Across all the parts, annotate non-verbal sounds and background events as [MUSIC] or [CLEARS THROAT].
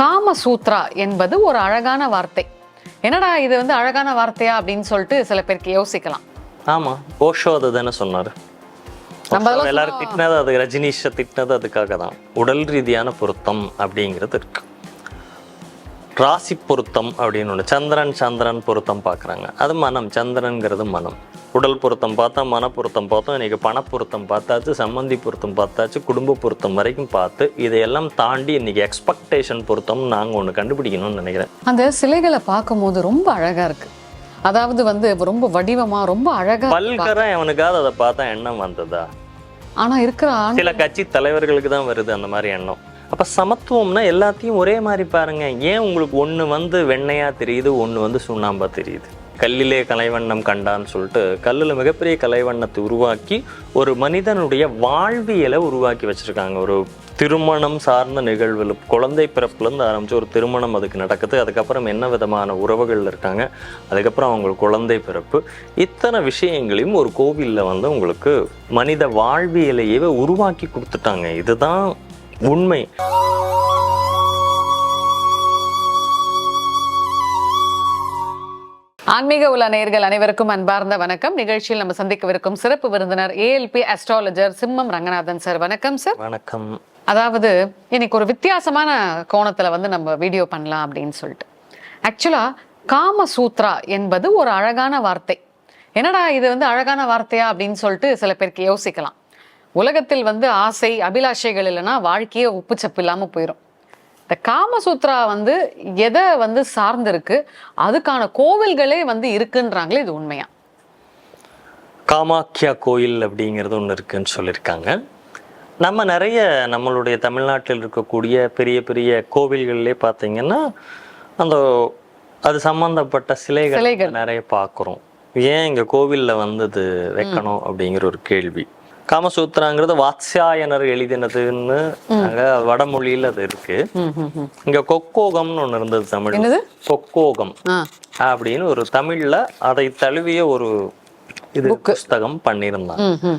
காமசூத்ரா என்பது ஒரு அழகான வார்த்தை. என்னடா இது வந்து அழகான வார்த்தையா அப்படின்னு சொல்லிட்டு சில பேருக்கு யோசிக்கலாம். ஆமா ஓஷோ அதை தானே சொன்னாரு நம்ம எல்லாரும் திட்டினது அது ரஜினிஷ திட்டினது அதுக்காக தான். உடல் ரீதியான பொருத்தம் அப்படிங்கிறது இருக்கு. ராசி பொருத்தம் அப்படின்னு ஒன்று சந்திரன் சந்திரன் பொருத்தம் பார்க்குறாங்க. அது மனம் சந்திரன்கிறது மனம். உடல் பொருத்தம் பார்த்தா மன பொருத்தம் பார்த்தோம் இன்னைக்கு பண பொருத்தம் பார்த்தாச்சு சம்மந்தி பொருத்தம் பார்த்தாச்சு குடும்ப பொருத்தம் வரைக்கும் பார்த்து இதையெல்லாம் தாண்டி இன்னைக்கு எக்ஸ்பெக்டேஷன் பொருத்தம் நாங்கள் ஒன்று கண்டுபிடிக்கணும்னு நினைக்கிறேன். அந்த சிலைகளை பார்க்கும்போது ரொம்ப அழகா இருக்கு. அதாவது வந்து ரொம்ப வடிவமா ரொம்ப அழகா. பல்கரா எவனுக்காவது அதை பார்த்தா எண்ணம் வந்ததா? ஆனா இருக்கிற சில கட்சி தலைவர்களுக்கு தான் வருது அந்த மாதிரி எண்ணம். அப்ப சமத்துவம்னா எல்லாத்தையும் ஒரே மாதிரி பாருங்க. ஏன் உங்களுக்கு ஒண்ணு வந்து வெண்ணையா தெரியுது ஒண்ணு வந்து சுண்ணாம்பா தெரியுது? கல்லிலே கலைவண்ணம் கண்டான்னு சொல்லிட்டு கல்லில் மிகப்பெரிய கலைவண்ணத்தை உருவாக்கி ஒரு மனிதனுடைய வாழ்வியலை உருவாக்கி வச்சிருக்காங்க. ஒரு திருமணம் சார்ந்த நிகழ்வில் குழந்தை பிறப்புலேருந்து ஆரம்பித்து ஒரு திருமணம் அதுக்கு நடக்குது. அதுக்கப்புறம் என்ன விதமான உறவுகள் இருக்காங்க? அதுக்கப்புறம் அவங்களுக்கு குழந்தை பிறப்பு. இத்தனை விஷயங்களையும் ஒரு கோவிலில் வந்து உங்களுக்கு மனித வாழ்வியலையே உருவாக்கி கொடுத்துட்டாங்க. இதுதான் உண்மை. ஆன்மீக உலா நேயர்கள் அனைவருக்கும் அன்பார்ந்த வணக்கம். நிகழ்ச்சியில் நம்ம சந்திக்கவிருக்கும் சிறப்பு விருந்தினர் ஏஎல்பி அஸ்ட்ராலஜர் சிம்மம் ரங்கநாதன் சார். வணக்கம் சார். வணக்கம். அதாவது இன்னைக்கு ஒரு வித்தியாசமான கோணத்துல வந்து நம்ம வீடியோ பண்ணலாம் அப்படின்னு சொல்லிட்டு. ஆக்சுவலா காமசூத்ரா என்பது ஒரு அழகான வார்த்தை. என்னடா இது வந்து அழகான வார்த்தையா அப்படின்னு சொல்லிட்டு சில பேருக்கு யோசிக்கலாம். உலகத்தில் வந்து ஆசை அபிலாஷைகள் இல்லைன்னா வாழ்க்கையே உப்புச்சப்பு இல்லாம போயிடும் இந்த காமசூத்ரா வந்து எதை வந்து சார்ந்திருக்கு? அதுக்கான கோவில்களே வந்து இருக்குன்றாங்களே இது உண்மையா? காமாக்கியா கோயில் அப்படிங்கிறது ஒன்று இருக்குன்னு சொல்லியிருக்காங்க. நம்ம நிறைய நம்மளுடைய தமிழ்நாட்டில் இருக்கக்கூடிய பெரிய பெரிய கோவில்கள்லேயே பார்த்தீங்கன்னா அந்த அது சம்பந்தப்பட்ட சிலைகள். நிறைய பார்க்குறோம். ஏன் இங்கே கோவிலில் வந்தது வைக்கணும் அப்படிங்கிற ஒரு கேள்வி. காமசூத்ராங்கிறது வாத்ஸ்யாயனர் எழுதினதுன்னு அங்க வடமொழியில் அது இருக்கு. இங்க கொக்கோகம்னு ஒன்று இருந்தது தமிழ் கொக்கோகம். அப்படின்னு ஒரு தமிழ்ல அதை தழுவிய ஒரு இது புஸ்தகம்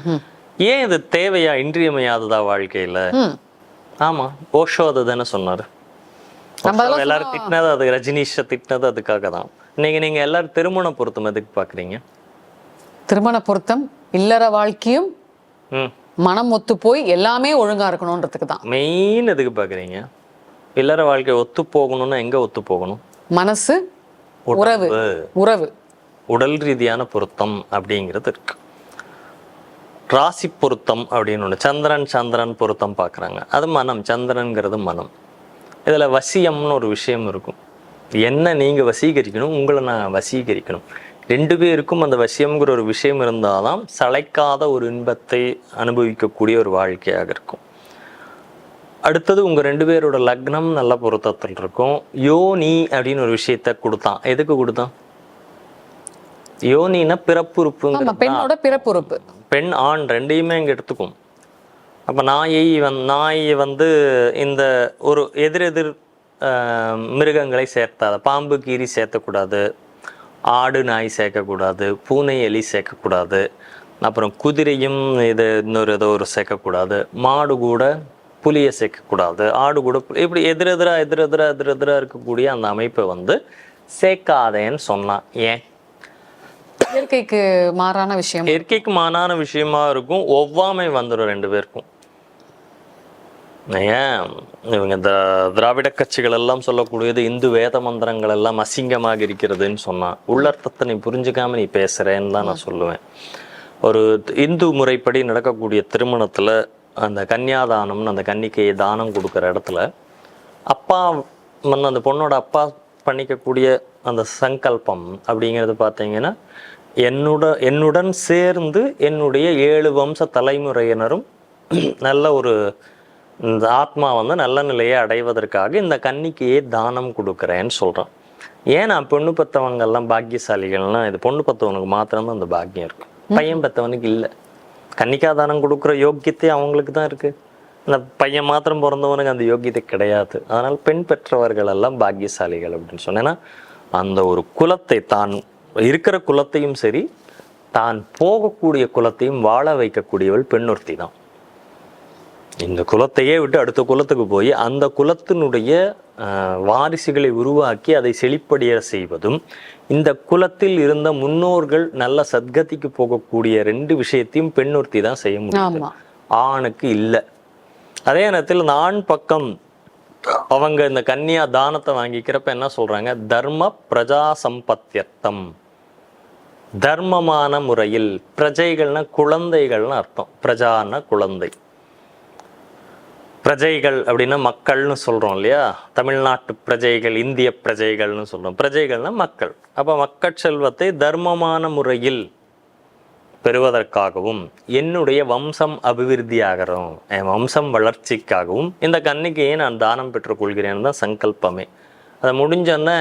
ம். ஏன் இது தேவையா இன்றியமையாததா வாழ்க்கையில. ஆமா ஓஷோ அது தானே சொன்னாரு எல்லாரும் திட்டினது அது ரஜினிஷ திட்டினது அதுக்காக தான். இன்னைக்கு நீங்க எல்லாரும் திருமண பொருத்தம் எதுக்கு பாக்குறீங்க? திருமண பொருத்தம் இல்லற வாழ்க்கையும் மனம் ஒத்து போய் எல்லாமே ஒழுங்கா இருக்கணும்ன்றதுக்கு தான். மெயின் எதுக்கு பாக்குறீங்க இல்லற வாழ்க்கை ஒத்து போகணும்னா எங்க ஒத்து போகணும்? மனசு உறவு உறவு. உடல் ரீதியான பொருத்தம் அப்படிங்கிறது இருக்கு. ராசி பொருத்தம் அப்படின்னு ஒன்று சந்திரன் சந்திரன் பொருத்தம் பார்க்குறாங்க. அது மனம் சந்திரன்கிறது மனம். இதில் வசியம்னு ஒரு விஷயம் இருக்கும். என்ன நீங்கள் வசீகரிக்கணும் உங்களை நான் வசீகரிக்கணும். ரெண்டு பேருக்கும் அந்த வசியம்ங்கிற ஒரு விஷயம் இருந்தால்தான் சளைக்காத ஒரு இன்பத்தை அனுபவிக்கக்கூடிய ஒரு வாழ்க்கையாக இருக்கும். அடுத்தது உங்க ரெண்டு பேரோட லக்னம் நல்ல பொருத்தத்தில் இருக்கும். யோனி அப்படின்னு ஒரு விஷயத்த கொடுத்தான். எதுக்கு கொடுத்தான்? யோனினா ஆமா பிறப்புறுப்புங்கிற பெண்ணோட பிறப்புறுப்பு. பெண் ஆண் ரெண்டையுமே இங்க எடுத்துக்கும். அப்ப நாயை வந் நாயை வந்து இந்த ஒரு எதிரெதிர் மிருகங்களை சேர்த்தாத பாம்பு கீரி சேர்த்தக்கூடாது. ஆடு நாய் சேர்க்கக்கூடாது பூனை எலி சேர்க்கக்கூடாது அப்புறம் குதிரையும் இது இன்னொரு ஏதோ ஒரு சேர்க்கக்கூடாது மாடு கூட புலியை சேர்க்கக்கூடாது ஆடு கூட இப்படி எதிரெதிரா எதிரெதிரா எதிரெதிரா இருக்கக்கூடிய அந்த அமைப்பை வந்து சேர்க்காதேன்னு சொன்னான் ஏன்? இயற்கைக்கு மாறான விஷயம். இயற்கைக்கு மாறான விஷயமா இருக்கும். ஒவ்வாமை வந்துடும் ரெண்டு பேருக்கும். ஏன்? இவங்க த திராவிட கட்சிகள் எல்லாம் சொல்லக்கூடியது இந்து வேத மந்திரங்கள் எல்லாம் அசிங்கமாக இருக்கிறதுன்னு சொன்னான் உள்ளர்த்தத்தை நீ புரிஞ்சுக்காம நீ பேசுறேன்னு தான் நான் சொல்லுவேன். ஒரு இந்து முறைப்படி நடக்கக்கூடிய திருமணத்தில் அந்த கன்னியாதானம்னு அந்த கன்னிக்கையை தானம் கொடுக்குற இடத்துல அப்பா மண் அந்த பொண்ணோட அப்பா பண்ணிக்கக்கூடிய அந்த சங்கல்பம் அப்படிங்கிறது பார்த்தீங்கன்னா என்னுட என்னுடன் சேர்ந்து என்னுடைய ஏழு வம்ச தலைமுறையினரும் நல்ல ஒரு இந்த ஆத்மா வந்து நல்ல நிலையை அடைவதற்காக இந்த கன்னிக்கையே தானம் கொடுக்குறேன்னு சொல்கிறான் ஏன் நான் பொண்ணு பெற்றவங்க எல்லாம் பாக்கியசாலிகள்னா இது பொண்ணு பெற்றவனுக்கு மாத்திரம்தான் அந்த பாக்கியம் இருக்கு. பையன் பெற்றவனுக்கு இல்லை. கன்னிக்கா தானம் கொடுக்குற யோக்கியத்தை அவங்களுக்கு தான் இருக்கு. அந்த பையன் மாத்திரம் பிறந்தவனுக்கு அந்த யோக்கியத்தை கிடையாது. அதனால் பெண் பெற்றவர்கள் எல்லாம் பாக்கியசாலிகள் அப்படின்னு சொன்னேன்னா அந்த ஒரு குலத்தை தான் இருக்கிற குலத்தையும் சரி தான் போகக்கூடிய குலத்தையும் வாழ வைக்கக்கூடியவள் பெண்ணொருத்தி தான். இந்த குலத்தையே விட்டு அடுத்த குலத்துக்கு போய் அந்த குலத்தினுடைய வாரிசுகளை உருவாக்கி அதை செழிப்படைய செய்வதும் இந்த குலத்தில் இருந்த முன்னோர்கள் நல்ல சத்கதிக்கு போகக்கூடிய ரெண்டு விஷயத்தையும் பெண்ணொருத்தி தான் செய்ய முடியும் ஆணுக்கு இல்லை. அதே நேரத்தில் இந்த ஆண் பக்கம் அவங்க இந்த கன்னியா தானத்தை வாங்கிக்கிறப்ப என்ன சொல்றாங்க? தர்ம பிரஜா சம்பத்தியர்த்தம் தர்மமான முறையில் பிரஜைகள்னா குழந்தைகள்னு அர்த்தம். பிரஜான்னா குழந்தை. பிரஜைகள் அப்படின்னா மக்கள்னு சொல்கிறோம் இல்லையா? தமிழ்நாட்டு பிரஜைகள் இந்திய பிரஜைகள்னு சொல்கிறோம் பிரஜைகள்னா மக்கள். அப்போ மக்கள் செல்வத்தை தர்மமான முறையில் பெறுவதற்காகவும் என்னுடைய வம்சம் அபிவிருத்தியாகிறோம் என் வம்சம் வளர்ச்சிக்காகவும் இந்த கன்னிக்கையை நான் தானம் பெற்றுக்கொள்கிறேன் தான் சங்கல்பமே. அதை முடிஞ்சோன்னே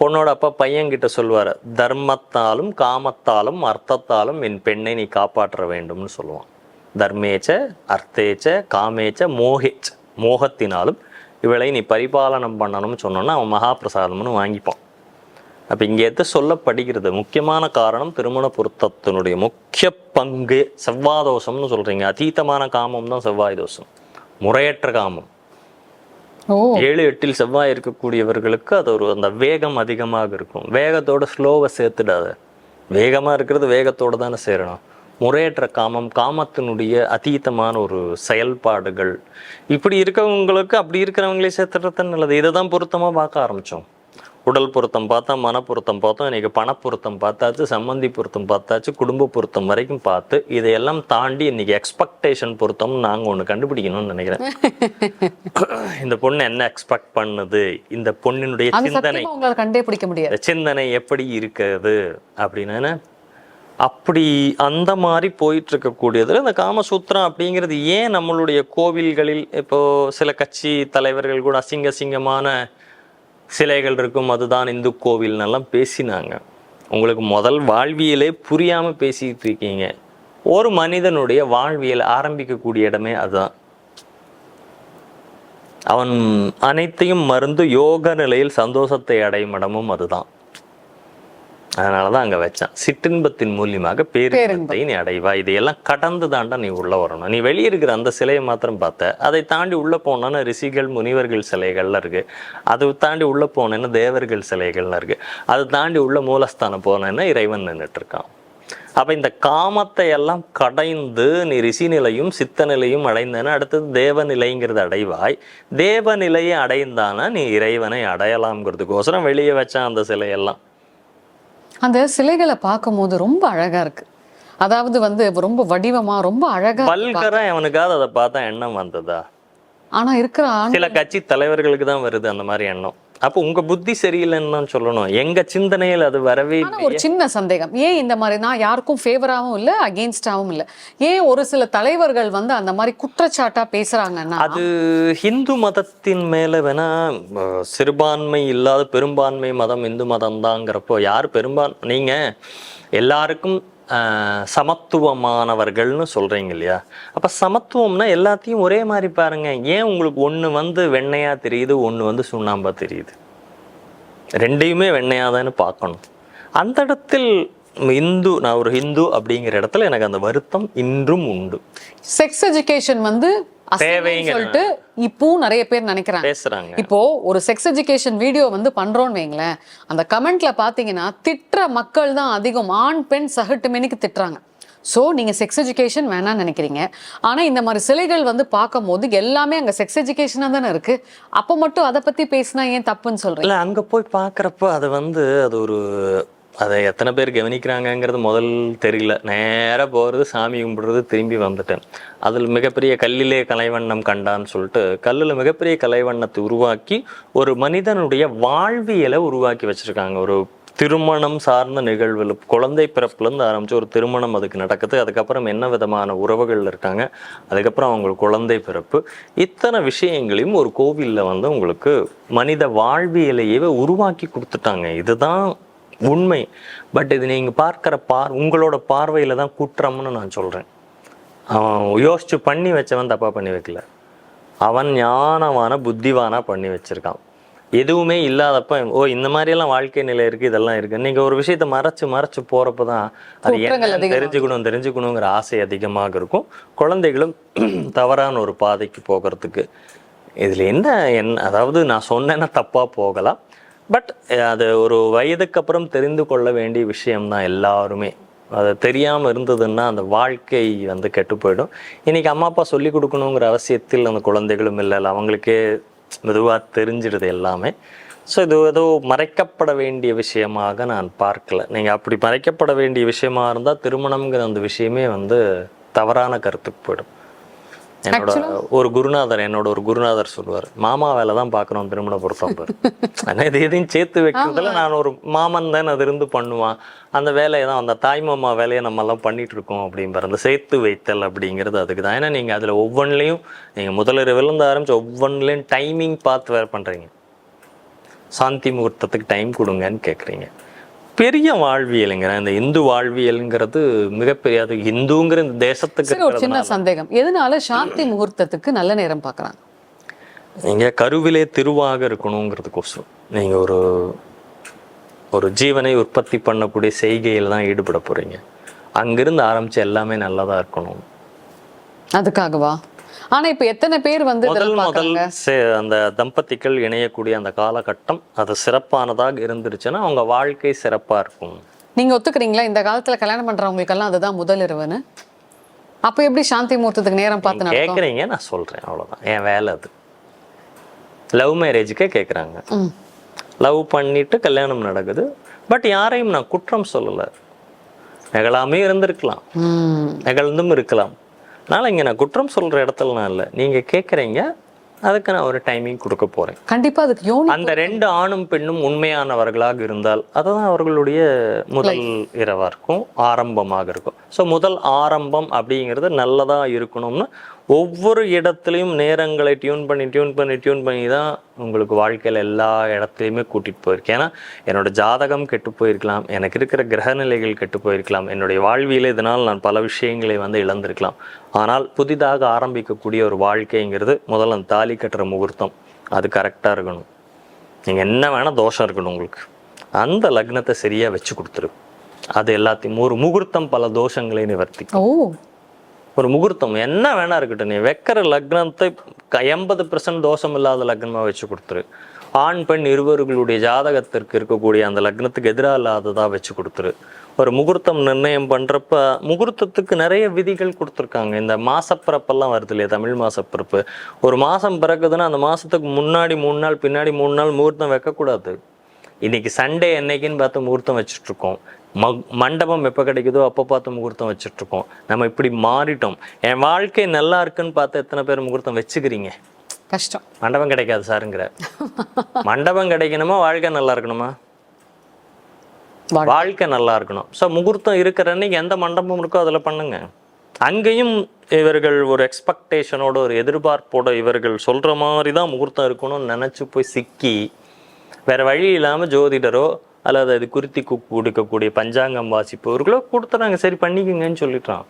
பொண்ணோட அப்பா பையன்கிட்ட சொல்லுவார் தர்மத்தாலும் காமத்தாலும் அர்த்தத்தாலும் என் பெண்ணை நீ காப்பாற்ற வேண்டும்னு சொல்லுவான். தர்மேச்ச அர்த்தேச்ச காமேச்ச மோகேச்ச. மோகத்தினாலும் இவளை நீ பரிபாலனம் பண்ணணும்னு சொன்னோன்னா அவன் மகாபிரசாதம்னு வாங்கிப்பான். அப்ப இங்க எது சொல்லப்படுகிறது முக்கியமான காரணம் திருமண பொருத்தத்தினுடைய முக்கிய பங்கு செவ்வாதோஷம்னு சொல்றீங்க. அதீதமான காமம் தான் செவ்வாய் தோஷம். முறையற்ற காமம். ஏழு எட்டில் செவ்வாய் இருக்கக்கூடியவர்களுக்கு அது ஒரு அந்த வேகம் அதிகமாக இருக்கும். வேகத்தோட ஸ்லோவை சேர்த்துடாத. வேகமா இருக்கிறது வேகத்தோட தானே சேரணும். முறையற்ற காமம் காமத்தினுடைய அதீதமான ஒரு செயல்பாடுகள். இப்படி இருக்கவங்களுக்கு அப்படி இருக்கிறவங்களே சேர்த்துறது நல்லது இதை தான் பொருத்தமா பார்க்க ஆரம்பிச்சோம். உடல் பொருத்தம் பார்த்தா மன பொருத்தம் பார்த்தோம். இன்னைக்கு பண பொருத்தம் பார்த்தாச்சு சம்மந்தி பொருத்தம் பார்த்தாச்சு குடும்ப பொருத்தம் வரைக்கும் பார்த்து இதையெல்லாம் தாண்டி இன்னைக்கு எக்ஸ்பெக்டேஷன் பொருத்தம் நாங்க ஒண்ணு கண்டுபிடிக்கணும்னு நினைக்கிறேன். [COUGHS] இந்த பொண்ணு என்ன எக்ஸ்பெக்ட் பண்ணுது? இந்த பொண்ணினுடைய சிந்தனை. கண்டே பிடிக்க முடியாது. சிந்தனை எப்படி இருக்கிறது? அப்படின்னு அப்படி அந்த மாதிரி போயிட்டு இருக்கக்கூடியதில் இந்த காமசூத்திரம் அப்படிங்கிறது ஏன் நம்மளுடைய கோவில்களில் இப்போ சில கட்சி தலைவர்கள் கூட அசிங்க அசிங்கமான சிலைகள் இருக்கும் அதுதான் இந்து கோவில்னெல்லாம் பேசினாங்க. உங்களுக்கு முதல் வாழ்வியலே புரியாமல் பேசிட்டு இருக்கீங்க ஒரு மனிதனுடைய வாழ்வியல் ஆரம்பிக்கக்கூடிய இடமே அதுதான். அவன் அனைத்தையும் மருந்து யோக நிலையில் சந்தோஷத்தை அடையும் இடமும் அதுதான். அதனாலதான் அங்க வச்சான். சிற்றின்பத்தின் மூலியமாக பேரின்பத்தை நீ அடைவா. இதையெல்லாம் கடந்து தாண்டா நீ உள்ள வரணும். நீ வெளியே இருக்கிற அந்த சிலையை மாத்திரம் பார்த்த. அதை தாண்டி உள்ள போனோன்னா ரிஷிகள் முனிவர்கள் சிலைகள்லாம் இருக்கு. அதை தாண்டி உள்ள போனேன்னா தேவர்கள் சிலைகள்லாம் இருக்கு. அதை தாண்டி உள்ள மூலஸ்தானம் போனேன்னா இறைவன் நின்றுட்டு இருக்கான் அப்ப இந்த காமத்தை எல்லாம் கடைந்து நீ ரிஷி நிலையும் சித்த நிலையும் அடைந்தன அடுத்தது தேவநிலைங்கிறது அடைவாய். தேவநிலையை அடைந்தானா நீ இறைவனை அடையலாம்ங்கிறதுக்கோசரம் வெளியே வச்சான் அந்த சிலையெல்லாம். அந்த சிலைகளை பார்க்கும்போது ரொம்ப அழகா இருக்கு. அதாவது வந்து ரொம்ப வடிவமா ரொம்ப அழகா பல்கரா அவனுக்காவது அதை பார்த்தா எண்ணம் வந்ததா? ஆனா இருக்கிற சில கட்சி தலைவர்களுக்கு தான் வருது அந்த மாதிரி எண்ணம். அப்போ உங்க புத்தி சரியில்லைன்னு சொல்லணும். எங்க சிந்தனையில் அது வரவே ஒரு சின்ன சந்தேகம். ஏன் இந்த மாதிரி? நான் யாருக்கும் ஃபேவராகவும் இல்ல அகெயின்ஸ்டாவும் இல்ல. ஏன் ஒரு சில தலைவர்கள் வந்து அந்த மாதிரி குற்றச்சாட்டா பேசுறாங்கன்னா? அது ஹிந்து மதத்தின் மேல வேணா சிறுபான்மை இல்லாத பெரும்பான்மை மதம் இந்து மதம் தாங்கிறப்போ யார் பெரும்பான் நீங்க எல்லாருக்கும் சமத்துவமானவர்கள்னு சொல்கிறீங்க இல்லையா? அப்போ சமத்துவம்னா எல்லாத்தையும் ஒரே மாதிரி பாருங்கள் ஏன் உங்களுக்கு ஒன்று வந்து வெண்ணையா தெரியுது ஒன்று வந்து சுண்ணாம்பாக தெரியுது? ரெண்டையுமே வெண்ணையாதான்னு பார்க்கணும். அந்த இடத்தில் இந்து நான் ஒரு ஹிந்து அப்படிங்கிற இடத்துல எனக்கு அந்த வருத்தம் இன்றும் உண்டு. செக்ஸ் எஜுகேஷன் வந்து சொல்லிட்டு இப்பவும் நிறைய பேர் நினைக்கிறாங்க. பேசுறாங்க. இப்போ ஒரு செக்ஸ் எஜுகேஷன் வீடியோ வந்து பண்றோம்னு வைங்களேன். அந்த கமெண்ட்ல பாத்தீங்கன்னா திட்டுற மக்கள் தான் அதிகம். ஆண் பெண் சகட்டு மெனிக்கு திட்டுறாங்க. ஸோ நீங்க செக்ஸ் எஜுகேஷன் வேணாம்னு நினைக்கிறீங்க. ஆனா இந்த மாதிரி சிலைகள் வந்து பார்க்கும்போது எல்லாமே அங்க செக்ஸ் எஜுகேஷனா தானே இருக்கு. அப்போ மட்டும் அதை பத்தி பேசினா ஏன் தப்புன்னு சொல்றீங்க? இல்ல அங்க போய் பார்க்கறப்ப அது வந்து அது ஒரு அதை எத்தனை பேர் கவனிக்கிறாங்கங்கிறது முதல் தெரியல. நேராக போகிறது சாமி கும்பிடுறது திரும்பி வந்துட்டேன். அதில் மிகப்பெரிய கல்லிலே கலைவண்ணம் கண்டான்னு சொல்லிட்டு கல்லில் மிகப்பெரிய கலைவண்ணத்தை உருவாக்கி ஒரு மனிதனுடைய வாழ்வியலை உருவாக்கி வச்சுருக்காங்க. ஒரு திருமணம் சார்ந்த நிகழ்வுகள் குழந்தை பிறப்புலேருந்து ஆரம்பித்து ஒரு திருமணம் அதுக்கு நடக்குது. அதுக்கப்புறம் என்ன விதமான உறவுகள் இருக்காங்க? அதுக்கப்புறம் அவங்களுக்கு குழந்தை பிறப்பு. இத்தனை விஷயங்களையும் ஒரு கோவிலில் வந்து உங்களுக்கு மனித வாழ்வியலையே உருவாக்கி கொடுத்துட்டாங்க. இதுதான் உண்மை. பட் இது நீங்க பார்க்கிற பார் உங்களோட பார்வையில தான் குற்றம்னு நான் சொல்றேன். அவன் யோசிச்சு பண்ணி வச்சவன் தப்பா பண்ணி வைக்கல. அவன் ஞானமான புத்திவானா பண்ணி வச்சிருக்கான். எதுவுமே இல்லாதப்ப ஓ இந்த மாதிரி எல்லாம் வாழ்க்கை நிலை இருக்கு இதெல்லாம் இருக்கு. நீங்க ஒரு விஷயத்த மறைச்சு மறைச்சு போறப்ப தான் அது. தெரிஞ்சுக்கணும் தெரிஞ்சுக்கணுங்கிற ஆசை அதிகமாக இருக்கும். குழந்தைகளும் [CLEARS THROAT] தவறான ஒரு பாதைக்கு போகிறதுக்கு. இதுல என்ன என்ன அதாவது நான் சொன்னேன்னா தப்பா போகலாம். பட் eh, அது ஒரு வயதுக்கு அப்புறம் தெரிந்து கொள்ள வேண்டிய விஷயம்தான் எல்லாருமே. அது தெரியாமல் இருந்ததுன்னா அந்த வாழ்க்கை வந்து கெட்டு போயிடும் இன்றைக்கி அம்மா அப்பா சொல்லி கொடுக்கணுங்கிற அவசியத்தில் அந்த குழந்தைகளும் இல்லை. அவங்களுக்கே மெதுவாக தெரிஞ்சிடுது எல்லாமே. ஸோ இது ஏதோ மறைக்கப்பட வேண்டிய விஷயமாக நான் பார்க்கல. நீங்கள் அப்படி மறைக்கப்பட வேண்டிய விஷயமா இருந்தால் திருமணம்ங்கிற அந்த விஷயமே வந்து தவறான கருத்துக்கு போயிடும். என்னோட ஒரு குருநாதர் என்னோட ஒரு குருநாதர் சொல்லுவார் மாமா வேலை தான் பார்க்குறோம் திருமண பொருத்தம் பாரு. ஆனா இது எதையும் சேர்த்து வைக்கிறதுல நான் ஒரு மாமன் தான் அது இருந்து பண்ணுவான். அந்த வேலையை தான் அந்த தாய் மாமா வேலையை நம்ம எல்லாம் பண்ணிட்டு இருக்கோம் அப்படிங்கிற அந்த சேர்த்து வைத்தல் அப்படிங்கிறது அதுக்கு தான். ஏன்னா நீங்க அதுல ஒவ்வொன்றிலையும் நீங்க முதலிரவுல இருந்து ஆரம்பிச்சு ஒவ்வொன்றிலையும் டைமிங் பார்த்து வேற பண்றீங்க. சாந்தி முகூர்த்தத்துக்கு டைம் கொடுங்கன்னு கேட்குறீங்க பெரிய வாழ்வியலுங்க. இந்த இந்து வாழ்வியலுங்கிறது மிகப்பெரிய அது இந்துங்கிற இந்த தேசத்துக்கு ஒரு சின்ன சந்தேகம். எதனால சாந்தி முகூர்த்தத்துக்கு நல்ல நேரம் பார்க்கறாங்க? நீங்க கருவிலே திருவாக இருக்கணுங்கிறதுக்கோசரம். நீங்க ஒரு ஒரு ஜீவனை உற்பத்தி பண்ணக்கூடிய செய்கையில் தான் ஈடுபட போறீங்க. அங்கிருந்து ஆரம்பிச்சு எல்லாமே நல்லதா இருக்கணும். அதுக்காகவா? ஆனா இப்ப எத்தனை பேர் வந்து முதல் அந்த தம்பதிகள் இணையக்கூடிய அந்த காலகட்டம் அது சிறப்பானதாக இருந்துருச்சுன்னா அவங்க வாழ்க்கை சிறப்பா இருக்கும். நீங்க ஒத்துக்கிறீங்களா? இந்த காலத்துல கல்யாணம் பண்றவங்களுக்கு எல்லாம் அதுதான் முதல் இரவுன்னு. அப்ப எப்படி சாந்தி முகூர்த்தத்துக்கு நேரம் பார்த்து நடக்கும்? கேட்குறீங்க நான் சொல்றேன் அவ்வளவுதான். என் வேலை அது. லவ் மேரேஜுக்கே கேட்குறாங்க. லவ் பண்ணிட்டு கல்யாணம் நடக்குது. பட் யாரையும் நான் குற்றம் சொல்லலை. நிகழாமே இருந்திருக்கலாம். நிகழ்ந்தும் இருக்கலாம். அதனால இங்க நான் குற்றம் சொல்ற இடத்துல நான் இல்லை. நீங்க கேட்குறீங்க அதுக்கு நான் ஒரு டைமிங் கொடுக்க போறேன். கண்டிப்பா அதுக்கு யோனி அந்த ரெண்டு ஆணும் பெண்ணும் உண்மையானவர்களாக இருந்தால் அதுதான் அவர்களுடைய முதல் இரவா இருக்கும் ஆரம்பமாக இருக்கும். ஸோ முதல் ஆரம்பம் அப்படிங்கிறது நல்லதா இருக்கணும்னு ஒவ்வொரு இடத்துலையும் நேரங்களை டியூன் பண்ணி டியூன் பண்ணி டியூன் பண்ணி தான் உங்களுக்கு வாழ்க்கையில் எல்லா இடத்துலையுமே கூட்டிட்டு போயிருக்கேன். ஏன்னா என்னோட ஜாதகம் கெட்டு போயிருக்கலாம். எனக்கு இருக்கிற கிரகநிலைகள் கெட்டு போயிருக்கலாம். என்னுடைய வாழ்வியல இதனால் நான் பல விஷயங்களை வந்து இழந்திருக்கலாம். ஆனால் புதிதாக ஆரம்பிக்கக்கூடிய ஒரு வாழ்க்கைங்கிறது முதல்ல அந்த தாலி கட்டுற முகூர்த்தம். அது கரெக்டாக இருக்கணும். நீங்கள் என்ன வேணால் தோஷம் இருக்கணும் உங்களுக்கு. அந்த லக்னத்தை சரியாக வச்சு கொடுத்துரு. அது எல்லாத்தையும் ஒரு முகூர்த்தம் பல தோஷங்களை நிவர்த்தி ஓ. ஒரு முகூர்த்தம். என்ன வேணா இருக்கட்டும் நீ வைக்கிற லக்னத்தை எண்பது பெர்சன்ட் தோஷம் இல்லாத லக்னமாக வச்சு கொடுத்துரு. ஆண் பெண் இருவர்களுடைய ஜாதகத்திற்கு இருக்கக்கூடிய அந்த லக்னத்துக்கு எதிராக இல்லாததாக வச்சு கொடுத்துரு. ஒரு முகூர்த்தம் நிர்ணயம் பண்ணுறப்ப முகூர்த்தத்துக்கு நிறைய விதிகள் கொடுத்துருக்காங்க. இந்த மாசப்பிறப்பெல்லாம் வருது இல்லையா? தமிழ் மாசப்பிறப்பு. ஒரு மாதம் பிறக்குதுன்னா அந்த மாதத்துக்கு முன்னாடி மூணு நாள் பின்னாடி மூணு நாள் முகூர்த்தம் வைக்கக்கூடாது. இன்னைக்கு சண்டே என்னைக்குன்னு பார்த்து முகூர்த்தம் வச்சுட்ருக்கோம் மண்டபம் எப்போ கிடைக்குதோ அப்போ பார்த்து முகூர்த்தம் வச்சுட்டு இருக்கோம் நம்ம இப்படி மாறிட்டோம். என் வாழ்க்கை நல்லா இருக்குன்னு பார்த்து எத்தனை பேர் முகூர்த்தம் வச்சுக்கிறீங்க? கஷ்டம். மண்டபம் கிடைக்காது சாருங்கிற. மண்டபம் கிடைக்கணுமா வாழ்க்கை நல்லா இருக்கணுமா? வாழ்- வாழ்க்கை நல்லா இருக்கணும். ஸோ முகூர்த்தம் இருக்கிற அன்னைக்கு எந்த மண்டபம் இருக்கோ அதில் பண்ணுங்க. அங்கேயும் இவர்கள் ஒரு எக்ஸ்பெக்டேஷனோட ஒரு எதிர்பார்ப்போட இவர்கள் சொல்ற மாதிரி தான் முகூர்த்தம் இருக்கணும்னு நினைச்சு போய் சிக்கி வேற வழி இல்லாம ஜோதிடரோ அல்லது அது குறித்தி கு- கொடுக்கக்கூடிய பஞ்சாங்கம் வாசிப்பவர்களோ கொடுத்துறாங்க. சரி பண்ணிக்கங்கன்னு சொல்லிட்டான்.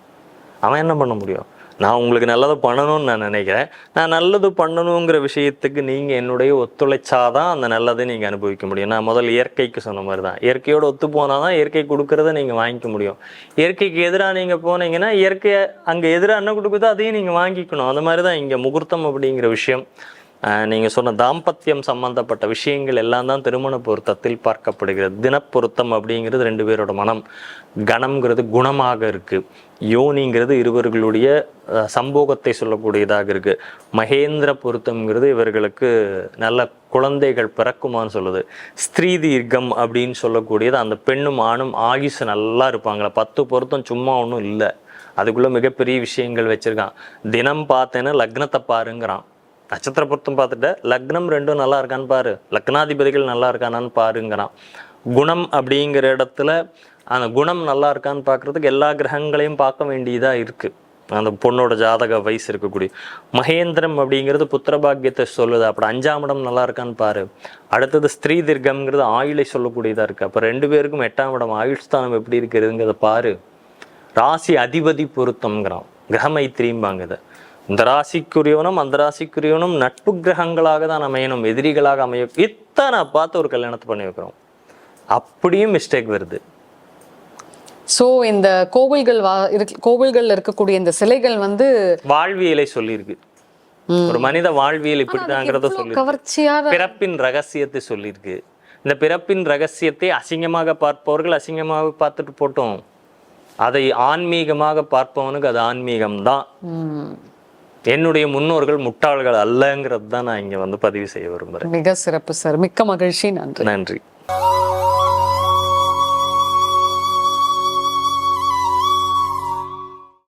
அவன் என்ன பண்ண முடியும்? நான் உங்களுக்கு நல்லது பண்ணணும்னு நான் நினைக்கிறேன். நான் நல்லது பண்ணணுங்கிற விஷயத்துக்கு நீங்கள் என்னுடைய ஒத்துழைச்சாதான் அந்த நல்லதை நீங்கள் அனுபவிக்க முடியும். நான் முதல் இயற்கைக்கு சொன்ன மாதிரி தான் இயற்கையோடு ஒத்து போனாதான் இயற்கை கொடுக்கறத நீங்கள் வாங்கிக்க முடியும். இயற்கைக்கு எதிராக நீங்கள் போனீங்கன்னா இயற்கையை அங்கே எதிராக என்ன கொடுக்குதோ அதையும் நீங்கள் வாங்கிக்கணும். அந்த மாதிரி தான் இங்கே முகூர்த்தம் அப்படிங்கிற விஷயம். நீங்கள் சொன்ன தாம்பத்தியம் சம்பந்தப்பட்ட விஷயங்கள் எல்லாம் தான் திருமண பொருத்தத்தில் பார்க்கப்படுகிறது. தினப்பொருத்தம் அப்படிங்கிறது ரெண்டு பேரோட மனம். கணம்ங்கிறது குணமாக இருக்குது யோனிங்கிறது இருவர்களுடைய சம்போகத்தை சொல்லக்கூடியதாக இருக்குது மகேந்திர பொருத்தம்ங்கிறது இவர்களுக்கு நல்ல குழந்தைகள் பிறக்குமான்னு சொல்லுது. ஸ்திரீ தீர்க்கம் அப்படின்னு சொல்லக்கூடியது அந்த பெண்ணும் ஆணும் ஆயுசு நல்லா இருப்பாங்களா? பத்து பொருத்தம் சும்மா ஒன்றும் இல்லை. அதுக்குள்ளே மிகப்பெரிய விஷயங்கள் வச்சுருக்கான். தினம் பார்த்தேன்னா லக்னத்தை பாருங்கிறான். நட்சத்திர பொருத்தம் பார்த்துட்டு லக்னம் ரெண்டும் நல்லா இருக்கான்னு பாரு. லக்னாதிபதிகள் நல்லா இருக்கானான்னு பாருங்கிறான் குணம் அப்படிங்கிற இடத்துல அந்த குணம் நல்லா இருக்கான்னு பார்க்கறதுக்கு எல்லா கிரகங்களையும் பார்க்க வேண்டியதாக இருக்குது அந்த பொண்ணோட ஜாதக வயசு இருக்கக்கூடிய. மகேந்திரம் அப்படிங்கிறது புத்திரபாக்கியத்தை சொல்லுது. அப்படி அஞ்சாம் இடம் நல்லா இருக்கான்னு பாரு. அடுத்தது ஸ்திரீ தீர்க்கம்ங்கிறது ஆயுளை சொல்லக்கூடியதாக இருக்குது அப்போ ரெண்டு பேருக்கும் எட்டாம் இடம் ஆயுள் ஸ்தானம் எப்படி இருக்கிறதுங்கிறத பாரு. ராசி அதிபதி பொருத்தம்ங்கிறான். கிரகமைத்திரிம்பாங்க இதை இந்த ராசிக்குரியவனும் அந்த ராசிக்குரியவனும் நட்பு கிரகங்களாக தான் அமையணும் எதிரிகளாக அமைய இத்தனை பார்த்து ஒரு கல்யாணத்தை பண்ணி வைக்கிறோம். அப்படியும் மிஸ்டேக் வருது. சோ இந்த கோவில்கள் வா- இருக்கு- கோவில்கள்ல இருக்கக்கூடிய இந்த சிலைகள் வந்து வாழ்வியலை சொல்லியிருக்கு. ஒரு மனித வாழ்வியல் இப்படிதாங்கிறத சொல்லி பிறப்பின் ரகசியத்தை சொல்லியிருக்கு. இந்த பிறப்பின் ரகசியத்தை அசிங்கமாக பார்ப்பவர்கள் அசிங்கமாக பார்த்துட்டு போட்டோம். அதை ஆன்மீகமாக பார்ப்பவனுக்கு அது ஆன்மீகம்தான். என்னுடைய முன்னோர்கள் முட்டாள்கள் அல்லங்கிறது தான் நான் இங்க வந்து பதிவு செய்ய விரும்புறேன். மிக சிறப்பு சார் மிக்க மகிழ்ச்சி. நன்றி. நன்றி.